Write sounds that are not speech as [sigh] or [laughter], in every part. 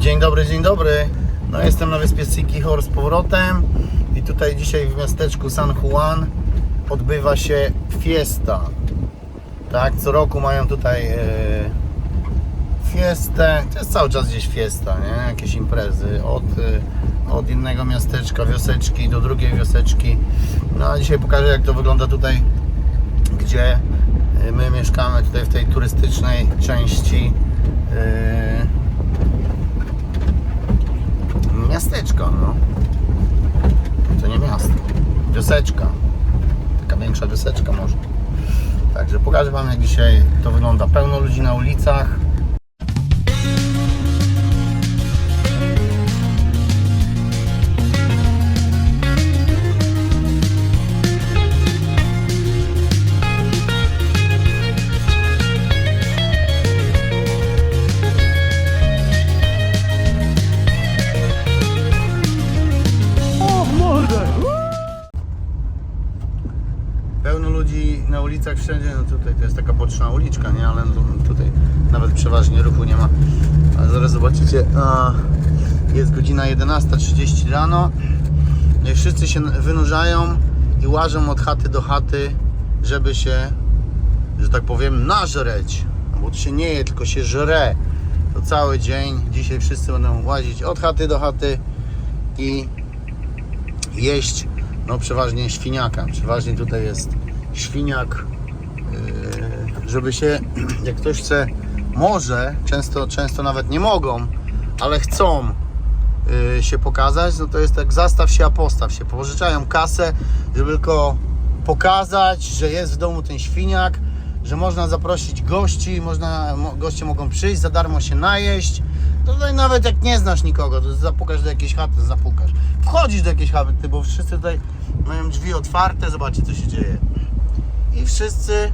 Dzień dobry, dzień dobry. No jestem na wyspie Sikihor z powrotem i tutaj dzisiaj w miasteczku San Juan odbywa się fiesta. Tak, co roku mają tutaj e, fiestę. To jest cały czas gdzieś fiesta, nie? Jakieś imprezy od, e, od innego miasteczka, wioseczki do drugiej wioseczki. No a dzisiaj pokażę jak to wygląda tutaj, gdzie e, my mieszkamy tutaj w tej turystycznej części. E, miasteczko, no. To nie miasto. Wioseczka. Taka większa wioseczka może. Także pokażę Wam jak dzisiaj to wygląda. Pełno ludzi na ulicach. Ulicach wszędzie, no tutaj to jest taka boczna uliczka, nie? Ale no tutaj nawet przeważnie ruchu nie ma. Zaraz zobaczycie, a, jest godzina 11.30 rano. No i wszyscy się wynurzają i łażą od chaty do chaty, żeby się, że tak powiem, nażreć. No bo tu się nie je, tylko się żre. To cały dzień. Dzisiaj wszyscy będą łazić od chaty do chaty i jeść no przeważnie świniaka. Przeważnie tutaj jest świniak, yy, żeby się, jak ktoś chce, może, często, często nawet nie mogą, ale chcą yy, się pokazać, no to jest tak zastaw się, a postaw się. Pożyczają kasę, żeby tylko pokazać, że jest w domu ten świniak, że można zaprosić gości, można, mo- goście mogą przyjść, za darmo się najeść. To tutaj nawet jak nie znasz nikogo, to zapukasz do jakiejś chaty, zapukasz. Wchodzisz do jakiejś chaty, bo wszyscy tutaj mają drzwi otwarte, zobaczcie co się dzieje. I wszyscy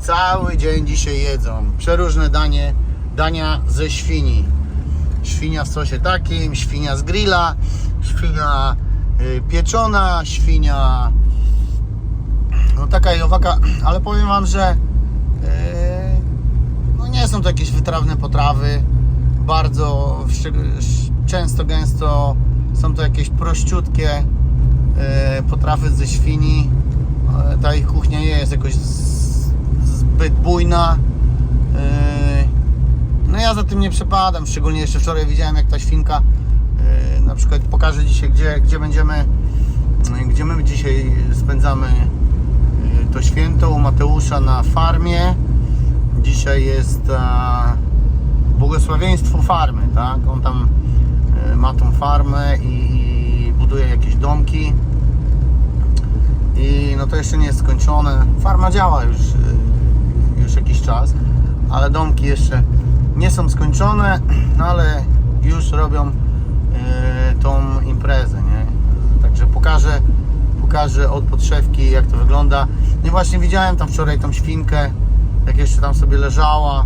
cały dzień dzisiaj jedzą. Przeróżne danie, dania ze świni. Świnia w sosie takim, świnia z grilla, świnia y, pieczona, świnia no taka i owaka, ale powiem Wam, że yy, no nie są to jakieś wytrawne potrawy. Bardzo często, gęsto są to jakieś prościutkie yy, potrawy ze świni. Yy, Ta ich kuchnia nie jest jakoś zbyt bujna. Yy, no ja za tym nie przepadam, szczególnie jeszcze wczoraj widziałem jak ta świnka yy, na przykład pokażę dzisiaj gdzie, gdzie będziemy gdzie my dzisiaj spędzamy to święto u Mateusza na farmie. Dzisiaj jest e, błogosławieństwo farmy, tak? On tam e, ma tą farmę i buduje jakieś domki. I no to jeszcze nie jest skończone. Farma działa już, e, już jakiś czas, ale domki jeszcze nie są skończone, no ale już robią e, tą imprezę, nie? Także pokażę, pokażę od podszewki jak to wygląda. No właśnie widziałem tam wczoraj tą świnkę, jak jeszcze tam sobie leżała.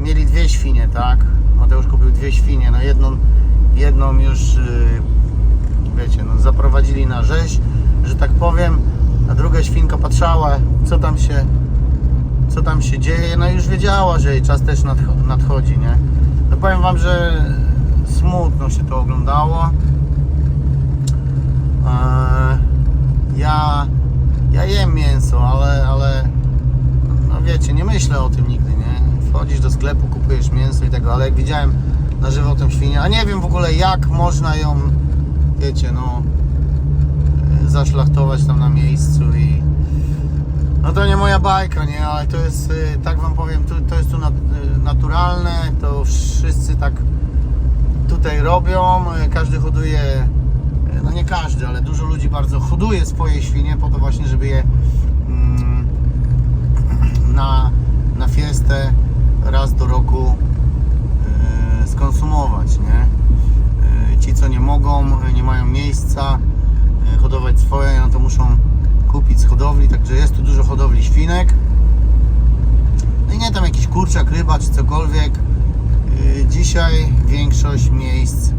Mieli dwie świnie, tak? Mateusz kupił dwie świnie, no jedną, jedną już yy, wiecie, no zaprowadzili na rzeź, że tak powiem, a druga świnka patrzała, co tam się co tam się dzieje, no i już wiedziała, że jej czas też nadcho- nadchodzi, nie? No powiem Wam, że smutno się to oglądało. Eee, ja, ja jem mięso, ale, ale no wiecie, nie myślę o tym nigdy, nie? Wchodzisz do sklepu, kupujesz mięso i tego, ale jak widziałem na żywo tę świnię, a nie wiem w ogóle jak można ją, wiecie, no e, zaszlachtować tam na miejscu i no to nie moja bajka, nie, ale to jest, y, tak wam powiem, to, to jest tu y, naturalne, to wszyscy tak tutaj robią, każdy hoduje, no nie każdy, ale dużo ludzi bardzo hoduje swoje świnie po to właśnie, żeby je mm, [clears throat] na, na fiestę raz do roku skonsumować, E, nie mają miejsca e, hodować swoje, no to muszą kupić z hodowli, także jest tu dużo hodowli świnek. No i nie tam jakiś kurczak, ryba czy cokolwiek. E, dzisiaj większość miejsc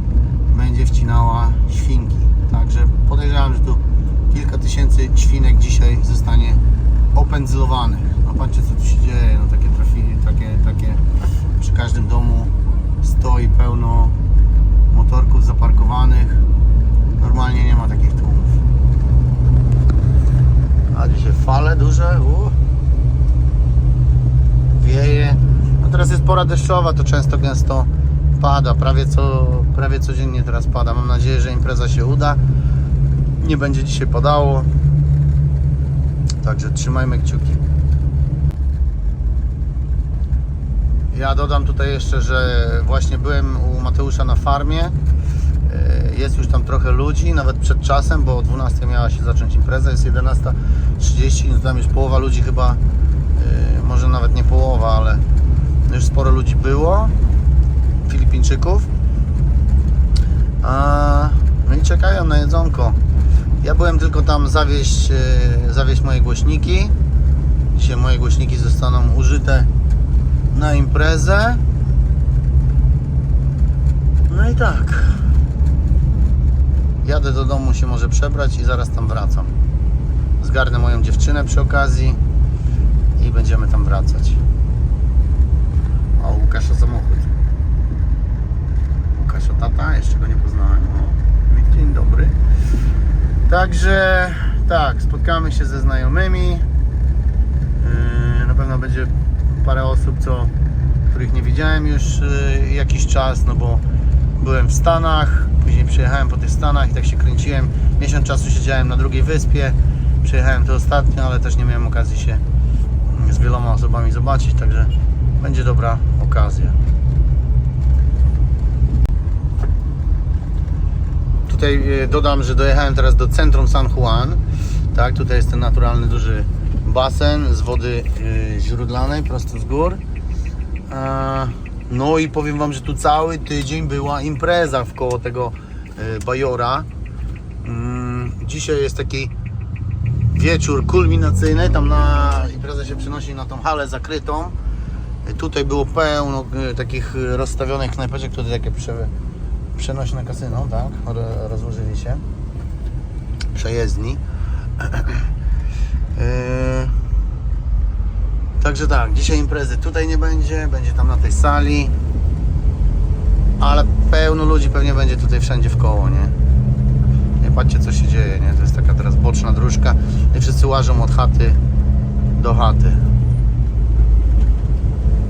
będzie wcinała świnki. Także podejrzewam, że tu kilka tysięcy świnek dzisiaj zostanie opędzlowanych. No patrzcie co tu się dzieje, no takie trafili, takie, takie przy każdym domu stoi pełno duże. U. Wieje. No teraz jest pora deszczowa, to często gęsto pada. Prawie, co, prawie codziennie teraz pada. Mam nadzieję, że impreza się uda. Nie będzie dzisiaj padało. Także trzymajmy kciuki. Ja dodam tutaj jeszcze, że właśnie byłem u Mateusza na farmie. Jest już tam trochę ludzi, nawet przed czasem, bo o 12 miała się zacząć impreza, jest 11.30, więc tam już połowa ludzi chyba, e, może nawet nie połowa, ale już sporo ludzi było, Filipińczyków. A, No i czekają na jedzonko. Ja byłem tylko tam zawieźć, e, zawieźć moje głośniki. Dzisiaj moje głośniki zostaną użyte na imprezę. No i tak. Jadę do domu się może przebrać i zaraz tam wracam. Zgarnę moją dziewczynę przy okazji i będziemy tam wracać. O, Łukasza samochód. Łukasza tata, jeszcze go nie poznałem. O, dzień dobry. Także tak, spotkamy się ze znajomymi. Yy, Na pewno będzie parę osób, co, których nie widziałem już yy, jakiś czas, no bo byłem w Stanach, później przyjechałem po tych Stanach i tak się kręciłem. Miesiąc czasu siedziałem na drugiej wyspie. Przyjechałem to ostatnio, ale też nie miałem okazji się z wieloma osobami zobaczyć, także będzie dobra okazja. Tutaj e, dodam, że dojechałem teraz do centrum San Juan. Tak, tutaj jest ten naturalny duży basen z wody e, źródlanej, prosto z gór. No i powiem Wam, że tu cały tydzień była impreza wkoło tego e, bajora. Mm, Dzisiaj jest taki wieczór kulminacyjny. Tam na impreza się przenosi na tą halę zakrytą. E, Tutaj było pełno e, takich rozstawionych knajpeczek, tutaj takie prze, przenośne kasyno, tak? Ro- Rozłożyli się. Przejezdni. Yy, [clears throat] Także tak, dzisiaj imprezy tutaj nie będzie, będzie tam na tej sali. Ale pełno ludzi pewnie będzie tutaj wszędzie w koło, nie? Nie patrzcie co się dzieje, nie? To jest taka teraz boczna dróżka i wszyscy łażą od chaty do chaty.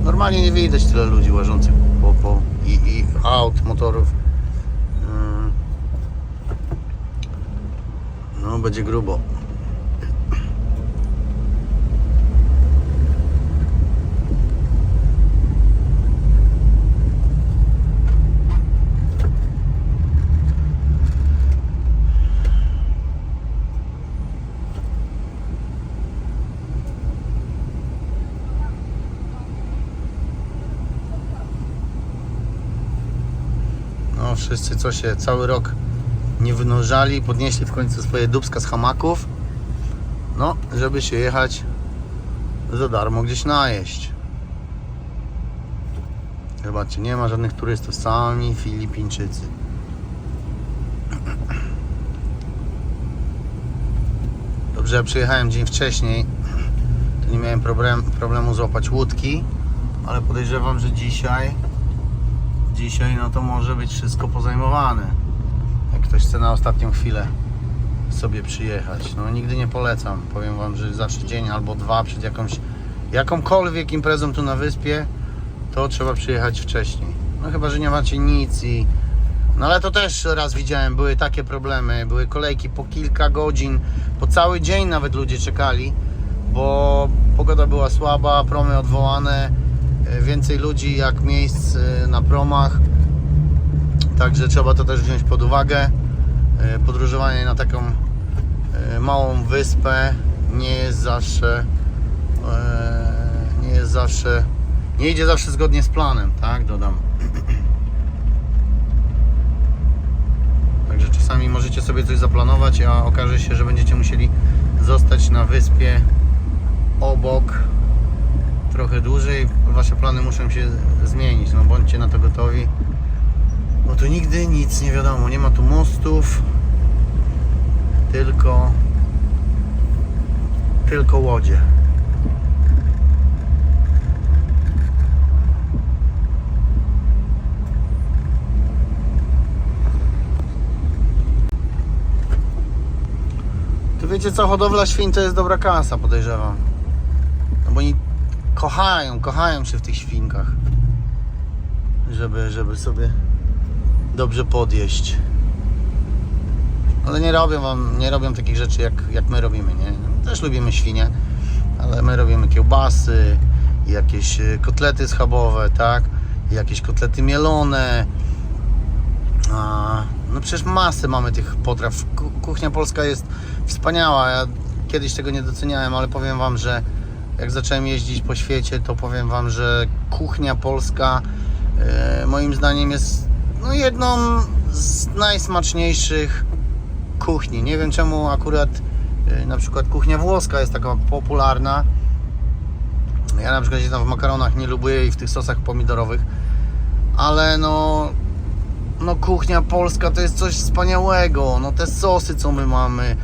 Normalnie nie widać tyle ludzi łażących po, po i, i aut, motorów. Yy. No, będzie grubo. Wszyscy co się cały rok nie wynążali, podnieśli w końcu swoje dubska z hamaków. No, żeby się jechać za darmo gdzieś najeść. Zobaczcie, nie ma żadnych turystów, sami Filipińczycy. Dobrze, ja przyjechałem dzień wcześniej, to nie miałem problem, problemu złapać łódki, ale podejrzewam, że dzisiaj dzisiaj no to może być wszystko pozajmowane. Jak ktoś chce na ostatnią chwilę sobie przyjechać. No nigdy nie polecam. Powiem wam, że zawsze dzień albo dwa przed jakąś jakąkolwiek imprezą tu na wyspie, to trzeba przyjechać wcześniej. No chyba, że nie macie nic i no ale to też raz widziałem, były takie problemy, były kolejki po kilka godzin, po cały dzień nawet ludzie czekali, bo pogoda była słaba, promy odwołane, więcej ludzi jak miejsc e, na promach. Także trzeba to też wziąć pod uwagę. E, Podróżowanie na taką e, małą wyspę nie jest zawsze e, nie jest zawsze nie idzie zawsze zgodnie z planem, tak? Dodam. [clears throat] Także czasami możecie sobie coś zaplanować, a okaże się, że będziecie musieli zostać na wyspie obok trochę dłużej. Wasze plany muszą się zmienić, no bądźcie na to gotowi. Bo tu nigdy nic nie wiadomo, nie ma tu mostów, tylko tylko łodzie. To wiecie co, hodowla świń to jest dobra kasa, podejrzewam. No bo oni kochają, kochają się w tych świnkach. Żeby, żeby sobie dobrze podjeść. Ale nie robią wam, nie robią takich rzeczy jak, jak my robimy, nie? Też lubimy świnie, ale my robimy kiełbasy, jakieś y, kotlety schabowe, tak? Jakieś kotlety mielone. A, no przecież masę mamy tych potraw. Ku- Kuchnia polska jest wspaniała. Ja kiedyś tego nie doceniałem, ale powiem wam, że jak zacząłem jeździć po świecie, to powiem wam, że kuchnia polska e, moim zdaniem jest no, jedną z najsmaczniejszych kuchni. Nie wiem czemu akurat e, na przykład kuchnia włoska jest taka popularna. Ja na przykład się tam w makaronach nie lubię i w tych sosach pomidorowych, ale no no kuchnia polska to jest coś wspaniałego. No te sosy, co my mamy,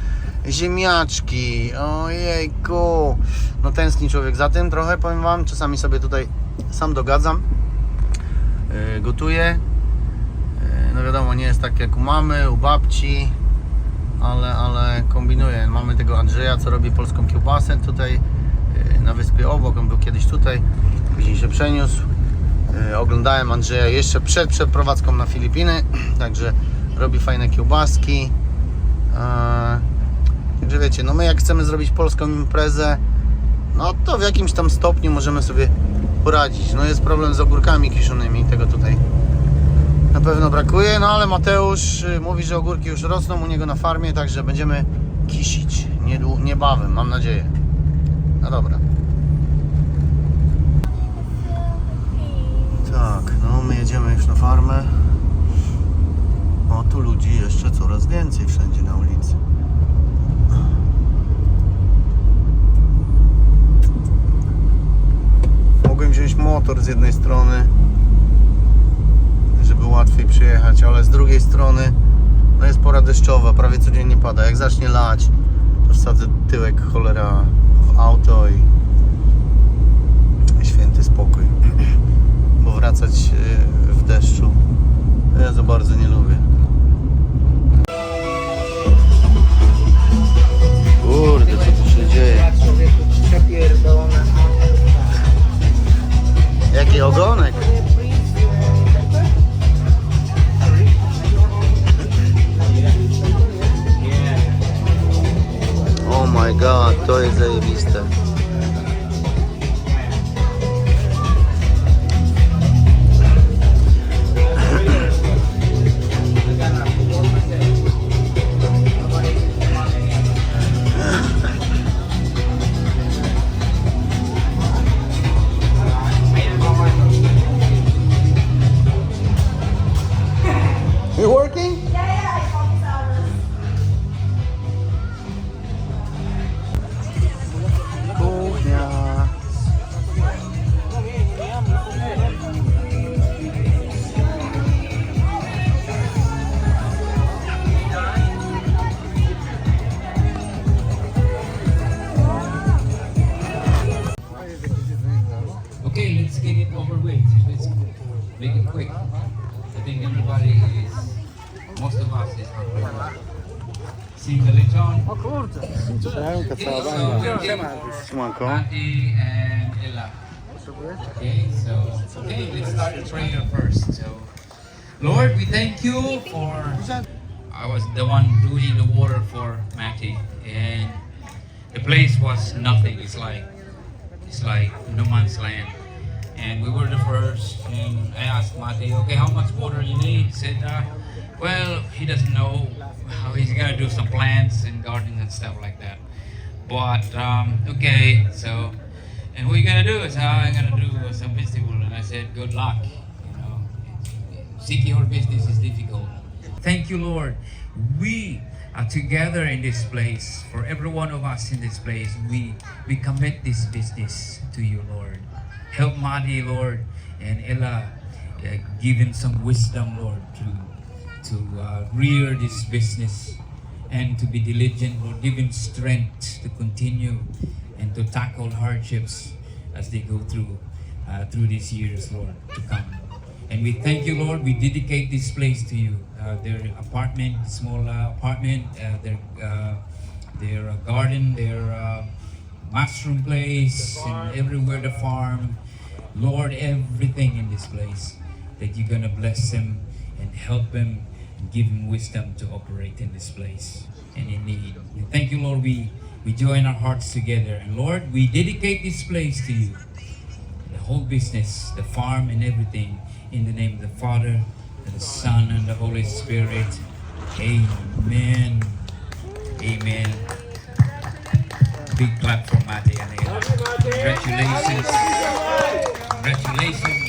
ziemniaczki, ojejku. No tęskni człowiek za tym trochę, powiem Wam. Czasami sobie tutaj sam dogadzam, yy, gotuję. Yy, no wiadomo, nie jest tak jak u mamy, u babci, ale, ale kombinuję. Mamy tego Andrzeja, co robi polską kiełbasę tutaj yy, na wyspie obok. On był kiedyś tutaj, później się przeniósł. E, Oglądałem Andrzeja jeszcze przed przeprowadzką na Filipiny, [clears throat] także robi fajne kiełbaski. E, Także wiecie, no my jak chcemy zrobić polską imprezę, no to w jakimś tam stopniu możemy sobie poradzić. No jest problem z ogórkami kiszonymi, tego tutaj na pewno brakuje, no ale Mateusz y, mówi, że ogórki już rosną u niego na farmie, także będziemy kisić niebawem, mam nadzieję. No dobra. Tak, no my jedziemy już na farmę. O, tu ludzi jeszcze coraz więcej wszędzie na ulicy. Mogłem wziąć motor z jednej strony, żeby łatwiej przyjechać, ale z drugiej strony no jest pora deszczowa, prawie codziennie pada. Jak zacznie lać, to wsadzę tyłek cholera w auto i święty spokój [clears throat] bo wracać e, w deszczu ja za bardzo nie lubię. Kurde, co tu się dzieje? Get it over. Let's make it quick. I think everybody is, most of us is hungry. See the lechon? Siemanko, Okay, cała so banda. we're getting Siemanko. Auntie and Ella. Okay, so okay, let's start the prayer first. So, Lord, we thank you for. I was the one doing the water for Matty, and the place was nothing. It's like it's like no man's land. And we were the first, and I asked Matty, okay, how much water you need? He said, uh, well, he doesn't know how he's gonna do some plants and gardening and stuff like that. But um, okay, so and what you gonna do is how I'm gonna do some festival, and I said, good luck. You know, seeking your business is difficult. Thank you, Lord. We are together in this place. For every one of us in this place, we we commit this business to you, Lord. Help Madi, Lord, and Ella, uh, give him some wisdom, Lord, to to uh, rear this business and to be diligent, Lord. Give him strength to continue and to tackle hardships as they go through uh, through these years, Lord, to come. And we thank you, Lord. We dedicate this place to you. Uh, their apartment, small uh, apartment, uh, their uh, their uh, garden, their uh, mushroom place and everywhere the farm. Lord, everything in this place that you're gonna bless them and help them and give them wisdom to operate in this place and in need. And thank you, Lord. We we join our hearts together, and Lord, we dedicate this place to you the whole business, the farm, and everything. In the name of the Father, and the Son, and the Holy Spirit. Amen. Amen. Big clap for Matty and Congratulations. Congratulations.